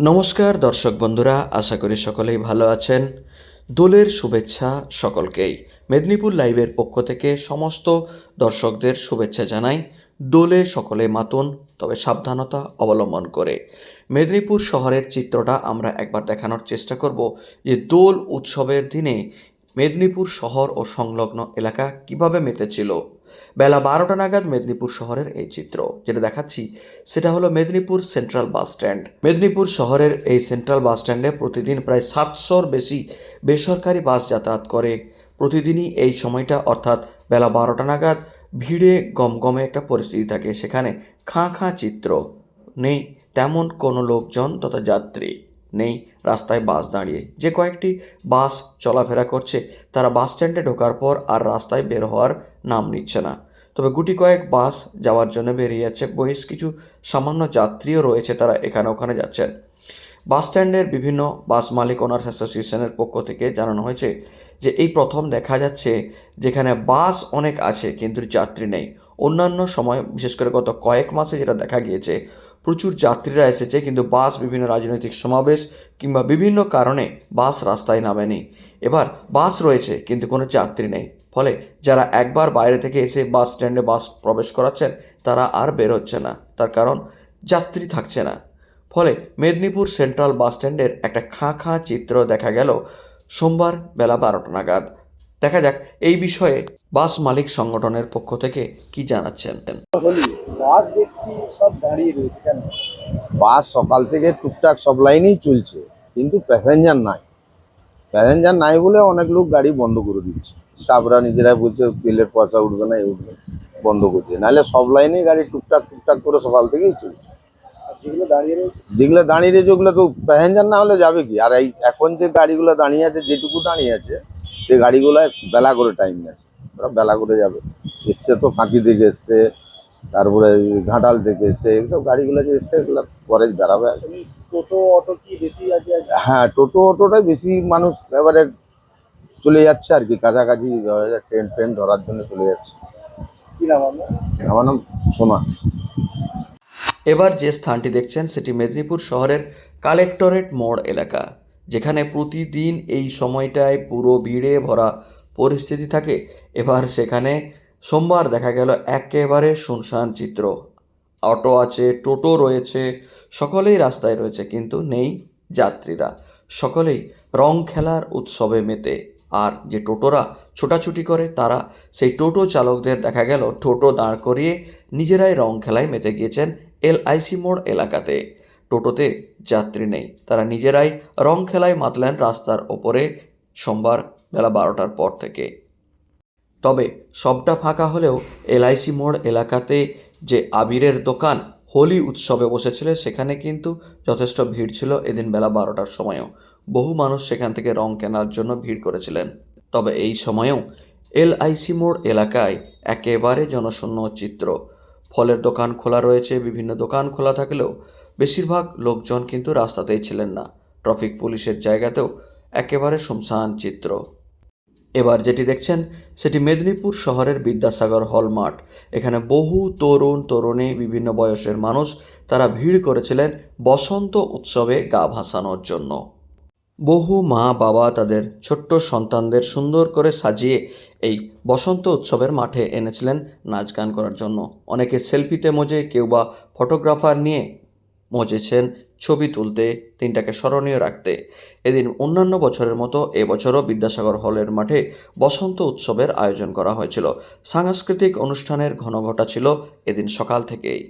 নমস্কার, দর্শক বন্ধুরা, আশা করি সকলেই ভালো আছেন। দোলের শুভেচ্ছা সকলকেই। মেদিনীপুর লাইভের পক্ষ থেকে সমস্ত দর্শকদের শুভেচ্ছা জানাই। দোলে সকলে মাতুন, তবে সাবধানতা অবলম্বন করে। মেদিনীপুর শহরের চিত্রটা আমরা একবার দেখানোর চেষ্টা করব যে দোল উৎসবের দিনে মেদিনীপুর শহর ও সংলগ্ন এলাকা কীভাবে মেতেছিল। বেলা বারোটা নাগাদ মেদিনীপুর শহরের এই চিত্র। যেটা দেখাচ্ছি, সেটা হলো Medinipur central bus stand. Medinipur শহরের এই সেন্ট্রাল বাস স্ট্যান্ডে প্রতিদিন প্রায় সাতশোর বেশি বেসরকারি বাস যাতায়াত করে। প্রতিদিনই এই সময়টা, অর্থাৎ বেলা বারোটা নাগাদ, ভিড়ে গমগমে একটা পরিস্থিতি থাকে। সেখানে খাঁ খাঁ চিত্র নেই, তেমন কোনো লোকজন তথা যাত্রী। নেই, রাস্তায় বাস দাঁড়িয়ে। যে কয়েকটি বাস চলাফেরা করছে, তারা বাস স্ট্যান্ডে ঢোকার পর আর রাস্তায় বের হওয়ার নাম নিচ্ছে না। তবে গুটি কয়েক বাস যাওয়ার জন্য বেরিয়ে যাচ্ছে, বেশ কিছু সামান্য যাত্রীও রয়েছে তারা এখানে ওখানে যাচ্ছেন। বাস স্ট্যান্ডের বিভিন্ন বাস মালিক ওনার্স অ্যাসোসিয়েশনের পক্ষ থেকে জানানো হয়েছে যে, এই প্রথম দেখা যাচ্ছে যেখানে বাস অনেক আছে, কিন্তু যাত্রী নেই। অন্যান্য সময়, বিশেষ করে গত কয়েক মাসে যেটা দেখা গিয়েছে প্রচুর যাত্রীরা এসেছে, কিন্তু বাস বিভিন্ন রাজনৈতিক সমাবেশ কিংবা বিভিন্ন কারণে বাস রাস্তায় নামেনি। এবার বাস রয়েছে, কিন্তু কোনো যাত্রী নেই। ফলে যারা একবার বাইরে থেকে এসে বাস স্ট্যান্ডে বাস প্রবেশ করাচ্ছেন, তারা আর বেরোচ্ছে না। তার কারণ, যাত্রী থাকছে না। ফলে মেদিনীপুর সেন্ট্রাল বাস স্ট্যান্ডের একটা খাঁ খাঁ চিত্র দেখা গেল সোমবার বেলা বারোটা নাগাদ। দেখা যাক এই বিষয়ে বাস মালিক সংগঠনের পক্ষ থেকে কি জানাচ্ছেন। বাস দেখছি সব দাঁড়িয়ে রয়েছে কেন? বাস সকাল থেকে টুকটাক সব লাইনেই চলছে কিন্তু প্যাসেঞ্জার নাই। প্যাসেঞ্জার নাই বলে অনেক লোক গাড়ি বন্ধ করে দিচ্ছে। স্টাফরা নিজেরাই বলছে তেলের পয়সা উঠবে না এই উঠবে বন্ধ করছে নাহলে সব লাইনেই গাড়ি টুকটাক টুকটাক করে সকাল থেকেই চলছে। যেগুলো দাঁড়িয়ে রয়েছে? যেগুলো দাঁড়িয়ে রয়েছে ওগুলো তো প্যাসেঞ্জার না হলে যাবে কি? আর এই এখন যে গাড়িগুলো দাঁড়িয়ে আছে যেটুকু দাঁড়িয়ে আছে সেই গাড়িগুলো বেলা করে টাইম আছে ওরা বেলা করে যাবে। এসছে তো কাঁথি থেকে এসছে তারপরে ঘাটাল থেকে এসছে এইসব গাড়িগুলো যে এসছে এগুলো পরে বেড়াবে। তুমি টোটো অটো কি বেশি আছে? হ্যাঁ টোটো অটোটাই বেশি মানুষ এবারে চলে যাচ্ছে আর কি। কাছাকাছি ট্রেন ট্রেন ধরার জন্য চলে যাচ্ছে। আমার নাম সোমা এবার যে স্থানটি দেখছেন সেটি মেদিনীপুর শহরের কালেক্টরেট মোড় এলাকা। যেখানে প্রতিদিন এই সময়টায় পুরো ভিড়ে ভরা পরিস্থিতি থাকে, এবার সেখানে সোমবার দেখা গেল একেবারে শুনশান চিত্র। অটো আছে, টোটো রয়েছে, সকলেই রাস্তায় রয়েছে, কিন্তু নেই যাত্রীরা। সকলেই রং খেলার উৎসবে মেতে। আর যে টোটোরা ছোটাছুটি করে, তারা সেই টোটো চালকদের দেখা গেল টোটো দাঁড় করিয়ে নিজেরাই রং খেলায় মেতে গিয়েছেন এলআইসি মোড় এলাকাতে। টোটোতে যাত্রী নেই। তারা নিজেরাই রং খেলায় মাতলেন রাস্তার ওপরে সোমবার বেলা বারোটার পর থেকে। তবে সবটা ফাঁকা হলেও এলআইসি মোড় এলাকাতে যে আবিরের দোকান, হোলি উৎসবে বসেছিল, সেখানে কিন্তু যথেষ্ট ভিড় ছিল এদিন বেলা বারোটার সময়ও। বহু মানুষ সেখান থেকে রং কেনার জন্য ভিড় করেছিলেন। তবে এই সময়েও এলআইসি মোড় এলাকায় একেবারে জনশূন্য চিত্র। ফলের দোকান খোলা রয়েছে, বিভিন্ন দোকান খোলা থাকলেও বেশিরভাগ লোকজন কিন্তু রাস্তাতেই ছিলেন না। ট্রাফিক পুলিশের জায়গাতেও একেবারে শুমসান চিত্র। এবার যেটি দেখছেন, সেটি মেদিনীপুর শহরের বিদ্যাসাগর হল মাঠ এখানে বহু তরুণ, তরুণী, বিভিন্ন বয়সের মানুষ তারা ভিড় করেছিলেন বসন্ত উৎসবে গা ভাসানোর জন্য। বহু মা বাবা তাদের ছোট্ট সন্তানদের সুন্দর করে সাজিয়ে এই বসন্ত উৎসবের মাঠে এনেছিলেন নাচ গান করার জন্য। অনেকে সেলফিতে মজে কেউ বা ফটোগ্রাফার নিয়ে মজেছেন ছবি তুলতে, দিনটাকে স্মরণীয় রাখতে। এদিন অন্যান্য বছরের মতো এবছরও বিদ্যাসাগর হলের মাঠে বসন্ত উৎসবের আয়োজন করা হয়েছিল। সাংস্কৃতিক অনুষ্ঠানের ঘনঘটা ছিল এদিন সকাল থেকেই।